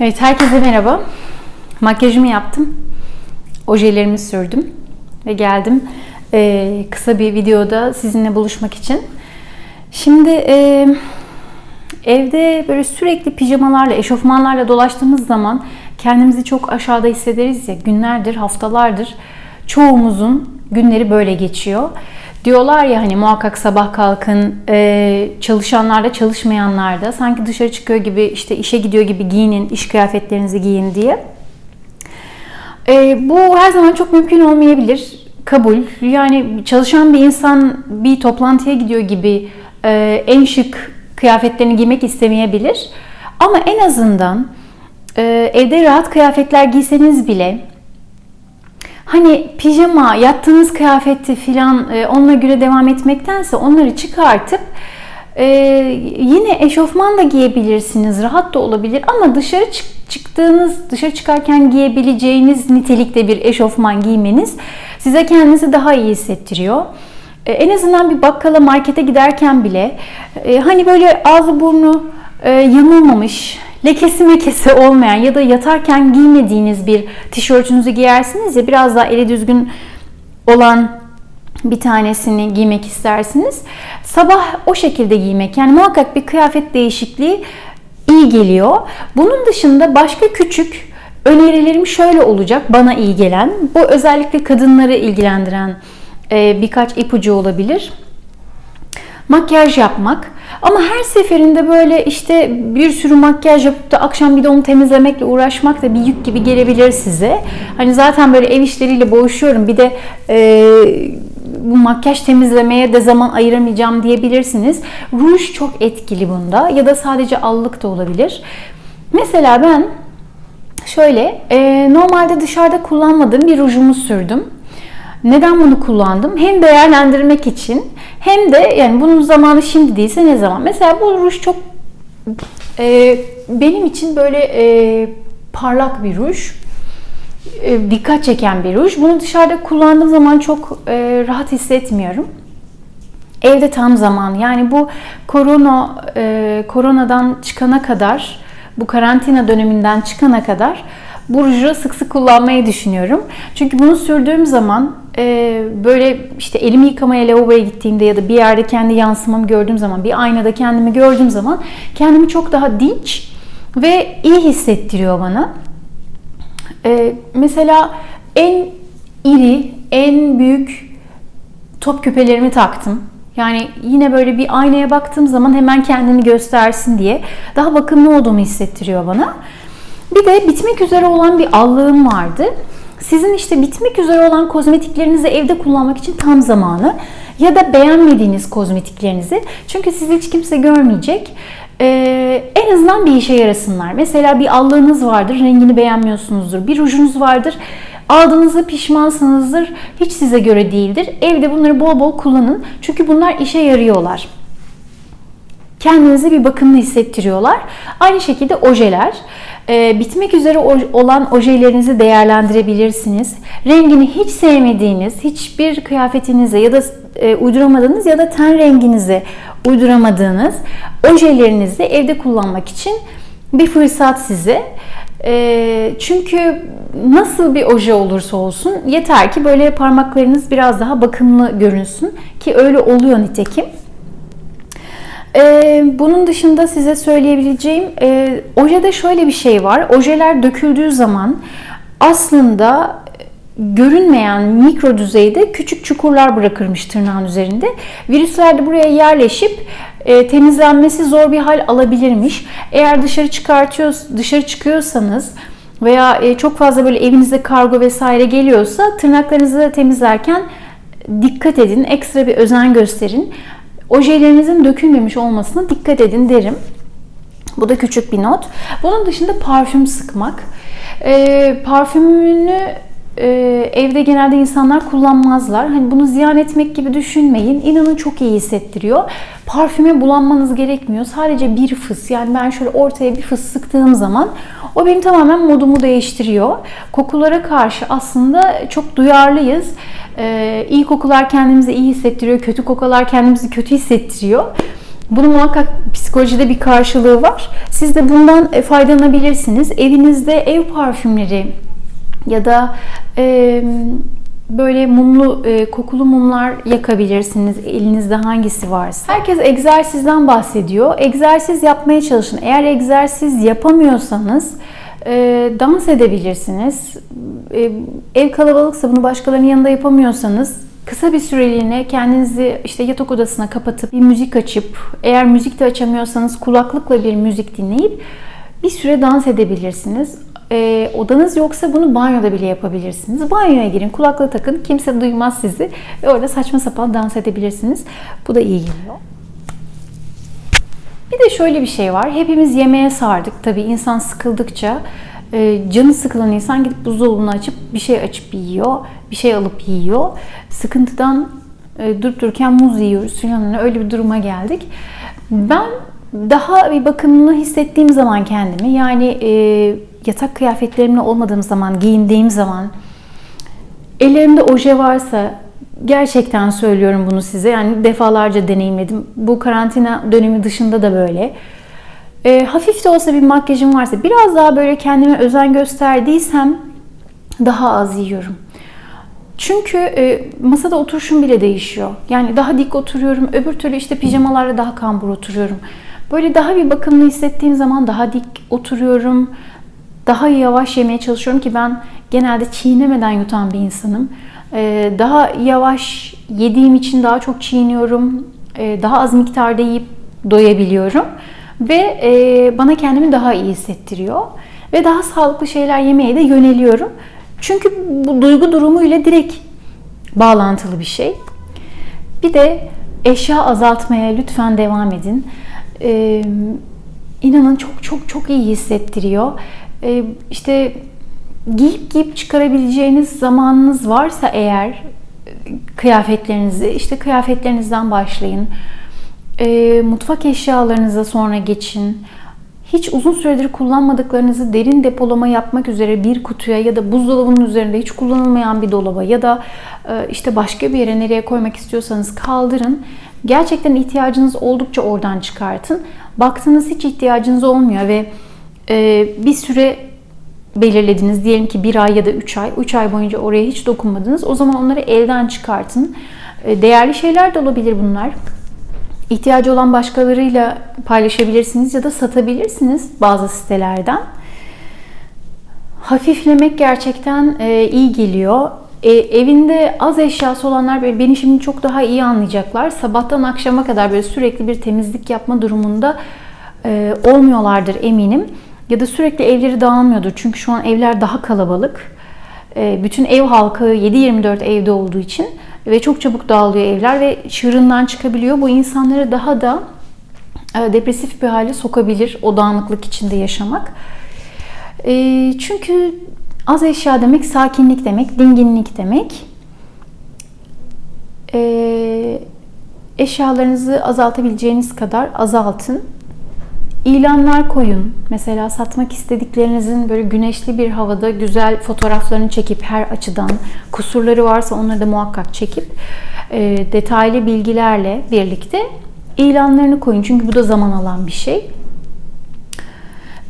Evet, herkese merhaba. Makyajımı yaptım. Ojelerimi sürdüm. Ve geldim e, kısa bir videoda sizinle buluşmak için. Şimdi e, evde böyle sürekli pijamalarla, eşofmanlarla dolaştığımız zaman kendimizi çok aşağıda hissederiz ya. Günlerdir, haftalardır çoğumuzun günleri böyle geçiyor. Diyorlar ya hani muhakkak sabah kalkın e, çalışanlar da çalışmayanlar da sanki dışarı çıkıyor gibi işte işe gidiyor gibi giyinin, iş kıyafetlerinizi giyin diye. E, bu her zaman çok mümkün olmayabilir. Kabul. Yani çalışan bir insan bir toplantıya gidiyor gibi e, en şık kıyafetlerini giymek istemeyebilir. Ama en azından e, evde rahat kıyafetler giyseniz bile hani pijama, yattığınız kıyafeti filan e, onunla göre devam etmektense onları çıkartıp e, yine eşofman da giyebilirsiniz. Rahat da olabilir ama dışarı çık- çıktığınız, dışarı çıkarken giyebileceğiniz nitelikte bir eşofman giymeniz size kendinizi daha iyi hissettiriyor. E, en azından bir bakkala, markete giderken bile e, hani böyle ağzı burnu e, yamulmamış, lekesi mekesi olmayan ya da yatarken giymediğiniz bir tişörtünüzü giyersiniz ya biraz daha eli düzgün olan bir tanesini giymek istersiniz. Sabah o şekilde giymek yani muhakkak bir kıyafet değişikliği iyi geliyor. Bunun dışında başka küçük önerilerim şöyle olacak bana iyi gelen. Bu özellikle kadınları ilgilendiren e, birkaç ipucu olabilir makyaj yapmak. Ama her seferinde böyle işte bir sürü makyaj yapıp da akşam bir de onu temizlemekle uğraşmak da bir yük gibi gelebilir size. Hani zaten böyle ev işleriyle boğuşuyorum. Bir de e, bu makyaj temizlemeye de zaman ayıramayacağım diyebilirsiniz. Ruj çok etkili bunda ya da sadece allık da olabilir. Mesela ben şöyle e, normalde dışarıda kullanmadığım bir rujumu sürdüm. Neden bunu kullandım? Hem değerlendirmek için hem de yani bunun zamanı şimdi değilse ne zaman? Mesela bu ruj çok e, benim için böyle e, parlak bir ruj. E, dikkat çeken bir ruj. Bunu dışarıda kullandığım zaman çok e, rahat hissetmiyorum. Evde tam zaman. Yani bu korona e, koronadan çıkana kadar, bu karantina döneminden çıkana kadar bu ruju sık sık kullanmayı düşünüyorum. Çünkü bunu sürdüğüm zaman e, böyle işte elimi yıkamaya lavaboya gittiğimde ya da bir yerde kendi yansımamı gördüğüm zaman, bir aynada kendimi gördüğüm zaman kendimi çok daha dinç ve iyi hissettiriyor bana. E, mesela en iri, en büyük top küpelerimi taktım. Yani yine böyle bir aynaya baktığım zaman hemen kendini göstersin diye daha bakımlı olduğumu hissettiriyor bana. Bir de bitmek üzere olan bir allığım vardı. Sizin işte bitmek üzere olan kozmetiklerinizi evde kullanmak için tam zamanı. Ya da beğenmediğiniz kozmetiklerinizi. Çünkü sizi hiç kimse görmeyecek. Ee, en azından bir işe yarasınlar. Mesela bir allığınız vardır, rengini beğenmiyorsunuzdur. Bir rujunuz vardır, aldığınızda pişmansınızdır, hiç size göre değildir. Evde bunları bol bol kullanın. Çünkü bunlar işe yarıyorlar. Kendinizi bir bakımlı hissettiriyorlar. Aynı şekilde ojeler. E, bitmek üzere olan ojelerinizi değerlendirebilirsiniz. Rengini hiç sevmediğiniz, hiçbir kıyafetinize ya da e, uyduramadığınız ya da ten renginize uyduramadığınız ojelerinizi evde kullanmak için bir fırsat size. E, çünkü nasıl bir oje olursa olsun yeter ki böyle parmaklarınız biraz daha bakımlı görünsün ki öyle oluyor nitekim. Ee, bunun dışında size söyleyebileceğim e, ojede şöyle bir şey var. Ojeler döküldüğü zaman aslında görünmeyen mikro düzeyde küçük çukurlar bırakırmış tırnağın üzerinde. Virüsler de buraya yerleşip e, temizlenmesi zor bir hal alabilirmiş. Eğer dışarı çıkartıyor, dışarı çıkıyorsanız veya e, çok fazla böyle evinize kargo vesaire geliyorsa tırnaklarınızı temizlerken dikkat edin, ekstra bir özen gösterin ojelerinizin dökülmemiş olmasına dikkat edin derim. Bu da küçük bir not. Bunun dışında parfüm sıkmak. E, parfümünü e, evde genelde insanlar kullanmazlar. Hani bunu ziyan etmek gibi düşünmeyin. İnanın çok iyi hissettiriyor. Parfüme bulanmanız gerekmiyor. Sadece bir fıs. Yani ben şöyle ortaya bir fıs sıktığım zaman o benim tamamen modumu değiştiriyor. Kokulara karşı aslında çok duyarlıyız. Ee, iyi kokular kendimizi iyi hissettiriyor. Kötü kokular kendimizi kötü hissettiriyor. Bunun muhakkak psikolojide bir karşılığı var. Siz de bundan e, faydalanabilirsiniz. Evinizde ev parfümleri ya da e, böyle mumlu, e, kokulu mumlar yakabilirsiniz. Elinizde hangisi varsa. Herkes egzersizden bahsediyor. Egzersiz yapmaya çalışın. Eğer egzersiz yapamıyorsanız e, dans edebilirsiniz. E, ev kalabalıksa bunu başkalarının yanında yapamıyorsanız kısa bir süreliğine kendinizi işte yatak odasına kapatıp bir müzik açıp eğer müzik de açamıyorsanız kulaklıkla bir müzik dinleyip bir süre dans edebilirsiniz. E, odanız yoksa bunu banyoda bile yapabilirsiniz. Banyoya girin, kulaklığı takın, kimse duymaz sizi ve orada saçma sapan dans edebilirsiniz. Bu da iyi geliyor. Bir de şöyle bir şey var. Hepimiz yemeğe sardık. Tabii insan sıkıldıkça e, canı sıkılan insan gidip buzdolabını açıp bir şey açıp yiyor. Bir şey alıp yiyor. Sıkıntıdan e, durup dururken muz yiyoruz falan öyle bir duruma geldik. Ben daha bir bakımlı hissettiğim zaman kendimi yani e, yatak kıyafetlerimle olmadığım zaman, giyindiğim zaman ellerimde oje varsa gerçekten söylüyorum bunu size. Yani defalarca deneyimledim. Bu karantina dönemi dışında da böyle. E, hafif de olsa bir makyajım varsa, biraz daha böyle kendime özen gösterdiysem daha az yiyorum. Çünkü e, masada oturuşum bile değişiyor. Yani daha dik oturuyorum. Öbür türlü işte pijamalarla daha kambur oturuyorum. Böyle daha bir bakımlı hissettiğim zaman daha dik oturuyorum. Daha yavaş yemeye çalışıyorum ki ben genelde çiğnemeden yutan bir insanım. E, daha yavaş yediğim için daha çok çiğniyorum. E, daha az miktarda yiyip doyabiliyorum. Ve e, bana kendimi daha iyi hissettiriyor. Ve daha sağlıklı şeyler yemeye de yöneliyorum. Çünkü bu duygu durumu ile direkt bağlantılı bir şey. Bir de eşya azaltmaya lütfen devam edin. Ee, inanın çok çok çok iyi hissettiriyor. Ee, işte giyip giyip çıkarabileceğiniz zamanınız varsa eğer kıyafetlerinizi işte kıyafetlerinizden başlayın. Ee, mutfak eşyalarınıza sonra geçin hiç uzun süredir kullanmadıklarınızı derin depolama yapmak üzere bir kutuya ya da buzdolabının üzerinde hiç kullanılmayan bir dolaba ya da e, işte başka bir yere nereye koymak istiyorsanız kaldırın. Gerçekten ihtiyacınız oldukça oradan çıkartın. Baktınız hiç ihtiyacınız olmuyor ve e, bir süre belirlediniz. Diyelim ki bir ay ya da üç ay. Üç ay boyunca oraya hiç dokunmadınız. O zaman onları elden çıkartın. E, değerli şeyler de olabilir bunlar ihtiyacı olan başkalarıyla paylaşabilirsiniz ya da satabilirsiniz bazı sitelerden. Hafiflemek gerçekten e, iyi geliyor. E, evinde az eşyası olanlar beni şimdi çok daha iyi anlayacaklar. Sabahtan akşama kadar böyle sürekli bir temizlik yapma durumunda e, olmuyorlardır eminim. Ya da sürekli evleri dağılmıyordur. Çünkü şu an evler daha kalabalık. E, bütün ev halkı 7-24 evde olduğu için ve çok çabuk dağılıyor evler ve çığırından çıkabiliyor. Bu insanları daha da e, depresif bir hale sokabilir o dağınıklık içinde yaşamak. E, çünkü az eşya demek sakinlik demek, dinginlik demek. E, eşyalarınızı azaltabileceğiniz kadar azaltın. İlanlar koyun. Mesela satmak istediklerinizin böyle güneşli bir havada güzel fotoğraflarını çekip her açıdan kusurları varsa onları da muhakkak çekip e, detaylı bilgilerle birlikte ilanlarını koyun. Çünkü bu da zaman alan bir şey.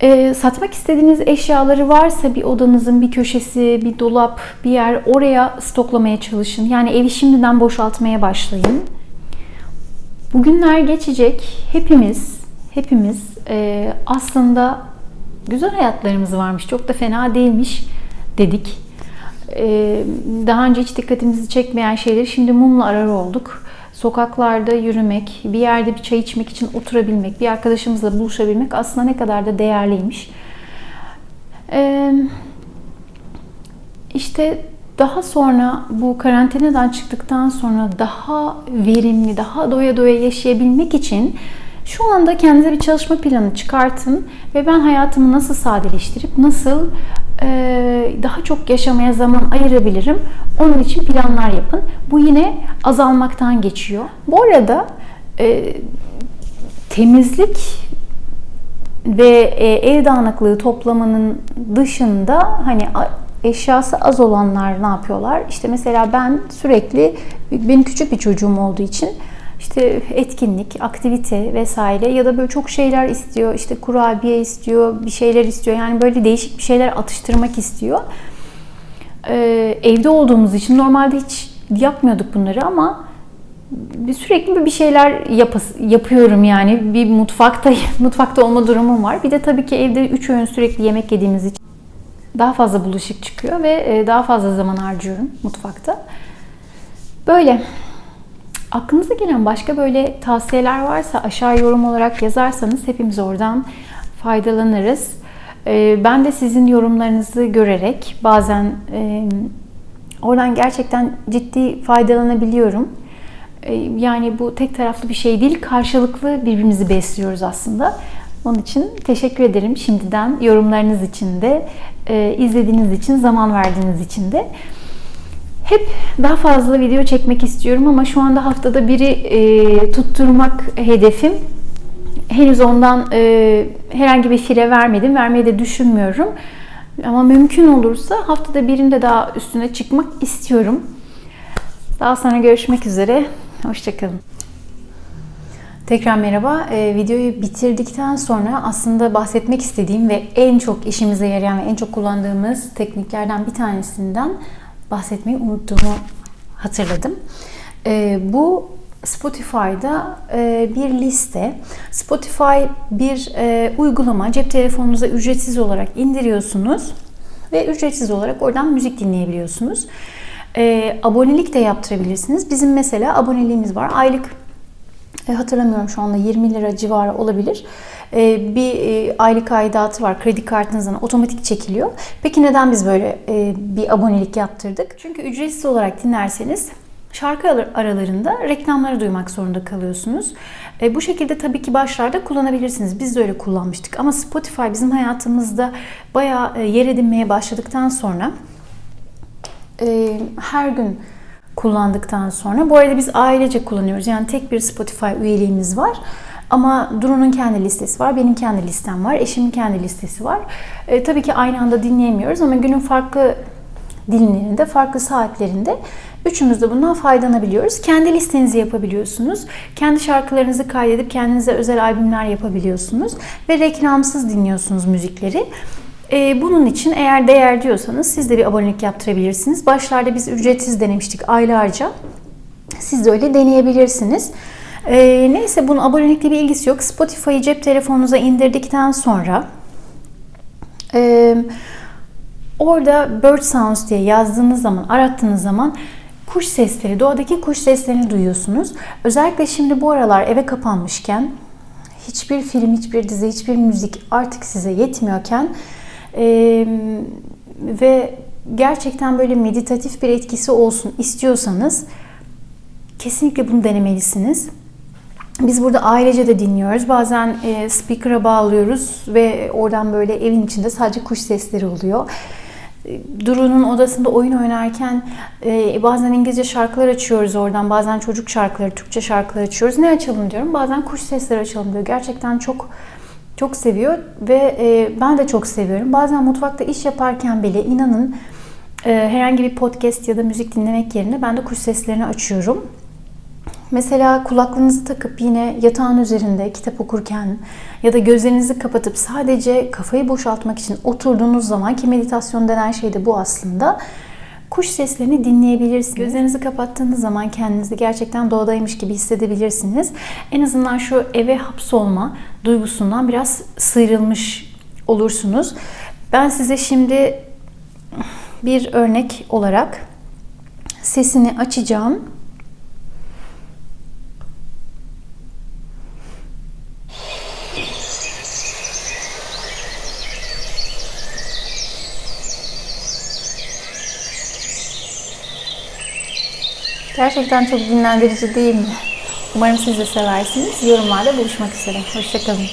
E, satmak istediğiniz eşyaları varsa bir odanızın bir köşesi, bir dolap, bir yer oraya stoklamaya çalışın. Yani evi şimdiden boşaltmaya başlayın. Bugünler geçecek. Hepimiz hepimiz e, aslında güzel hayatlarımız varmış, çok da fena değilmiş dedik. E, daha önce hiç dikkatimizi çekmeyen şeyleri şimdi mumla arar olduk. Sokaklarda yürümek, bir yerde bir çay içmek için oturabilmek, bir arkadaşımızla buluşabilmek aslında ne kadar da değerliymiş. E, işte daha sonra bu karantinadan çıktıktan sonra daha verimli, daha doya doya yaşayabilmek için şu anda kendinize bir çalışma planı çıkartın ve ben hayatımı nasıl sadeleştirip nasıl e, daha çok yaşamaya zaman ayırabilirim. Onun için planlar yapın. Bu yine azalmaktan geçiyor. Bu arada e, temizlik ve e, ev dağınıklığı toplamanın dışında hani eşyası az olanlar ne yapıyorlar? İşte mesela ben sürekli benim küçük bir çocuğum olduğu için işte etkinlik, aktivite vesaire ya da böyle çok şeyler istiyor. İşte kurabiye istiyor, bir şeyler istiyor. Yani böyle değişik bir şeyler atıştırmak istiyor. Ee, evde olduğumuz için normalde hiç yapmıyorduk bunları ama sürekli bir şeyler yapas- yapıyorum yani bir mutfakta mutfakta olma durumum var. Bir de tabii ki evde 3 öğün sürekli yemek yediğimiz için daha fazla bulaşık çıkıyor ve e, daha fazla zaman harcıyorum mutfakta. Böyle. Aklınıza gelen başka böyle tavsiyeler varsa aşağı yorum olarak yazarsanız hepimiz oradan faydalanırız. Ee, Ben de sizin yorumlarınızı görerek bazen e, oradan gerçekten ciddi faydalanabiliyorum. Ee, Yani bu tek taraflı bir şey değil, karşılıklı birbirimizi besliyoruz aslında. Onun için teşekkür ederim şimdiden yorumlarınız için de, e, izlediğiniz için, zaman verdiğiniz için de. Hep daha fazla video çekmek istiyorum ama şu anda haftada biri e, tutturmak hedefim. Henüz ondan e, herhangi bir fire vermedim. Vermeyi de düşünmüyorum. Ama mümkün olursa haftada birinde daha üstüne çıkmak istiyorum. Daha sonra görüşmek üzere. Hoşçakalın. Tekrar merhaba. Ee, videoyu bitirdikten sonra aslında bahsetmek istediğim ve en çok işimize yarayan ve en çok kullandığımız tekniklerden bir tanesinden bahsetmeyi unuttuğumu hatırladım. Ee, bu Spotify'da e, bir liste. Spotify bir e, uygulama. Cep telefonunuza ücretsiz olarak indiriyorsunuz ve ücretsiz olarak oradan müzik dinleyebiliyorsunuz. E, abonelik de yaptırabilirsiniz. Bizim mesela aboneliğimiz var. Aylık e, hatırlamıyorum şu anda 20 lira civarı olabilir. E, bir e, aylık aidatı var. Kredi kartınızdan otomatik çekiliyor. Peki neden biz böyle e, bir abonelik yaptırdık? Çünkü ücretsiz olarak dinlerseniz şarkı ar- aralarında reklamları duymak zorunda kalıyorsunuz. E, bu şekilde tabii ki başlarda kullanabilirsiniz. Biz de öyle kullanmıştık. Ama Spotify bizim hayatımızda bayağı e, yer edinmeye başladıktan sonra e, her gün kullandıktan sonra bu arada biz ailece kullanıyoruz. Yani tek bir Spotify üyeliğimiz var. Ama Duru'nun kendi listesi var, benim kendi listem var, eşimin kendi listesi var. E, tabii ki aynı anda dinleyemiyoruz ama günün farklı dilimlerinde, farklı saatlerinde üçümüz de bundan faydalanabiliyoruz. Kendi listenizi yapabiliyorsunuz. Kendi şarkılarınızı kaydedip kendinize özel albümler yapabiliyorsunuz. Ve reklamsız dinliyorsunuz müzikleri. Ee, bunun için eğer değer diyorsanız siz de bir abonelik yaptırabilirsiniz. Başlarda biz ücretsiz denemiştik aylarca. Siz de öyle deneyebilirsiniz. Ee, neyse bunun abonelikle bir ilgisi yok. Spotify'ı cep telefonunuza indirdikten sonra e, orada Bird Sounds diye yazdığınız zaman, arattığınız zaman kuş sesleri, doğadaki kuş seslerini duyuyorsunuz. Özellikle şimdi bu aralar eve kapanmışken hiçbir film, hiçbir dizi, hiçbir müzik artık size yetmiyorken e, ve gerçekten böyle meditatif bir etkisi olsun istiyorsanız kesinlikle bunu denemelisiniz. Biz burada ailece de dinliyoruz. Bazen e, speaker'a bağlıyoruz ve oradan böyle evin içinde sadece kuş sesleri oluyor. Duru'nun odasında oyun oynarken e, bazen İngilizce şarkılar açıyoruz oradan. Bazen çocuk şarkıları, Türkçe şarkılar açıyoruz. Ne açalım diyorum. Bazen kuş sesleri açalım diyor. Gerçekten çok çok seviyor ve e, ben de çok seviyorum. Bazen mutfakta iş yaparken bile inanın e, herhangi bir podcast ya da müzik dinlemek yerine ben de kuş seslerini açıyorum. Mesela kulaklığınızı takıp yine yatağın üzerinde kitap okurken ya da gözlerinizi kapatıp sadece kafayı boşaltmak için oturduğunuz zaman ki meditasyon denen şey de bu aslında. Kuş seslerini dinleyebilirsiniz. Gözlerinizi kapattığınız zaman kendinizi gerçekten doğadaymış gibi hissedebilirsiniz. En azından şu eve hapsolma duygusundan biraz sıyrılmış olursunuz. Ben size şimdi bir örnek olarak sesini açacağım. Gerçekten çok dinlendirici değil mi? Umarım siz de seversiniz. Yorumlarda buluşmak üzere. Hoşçakalın.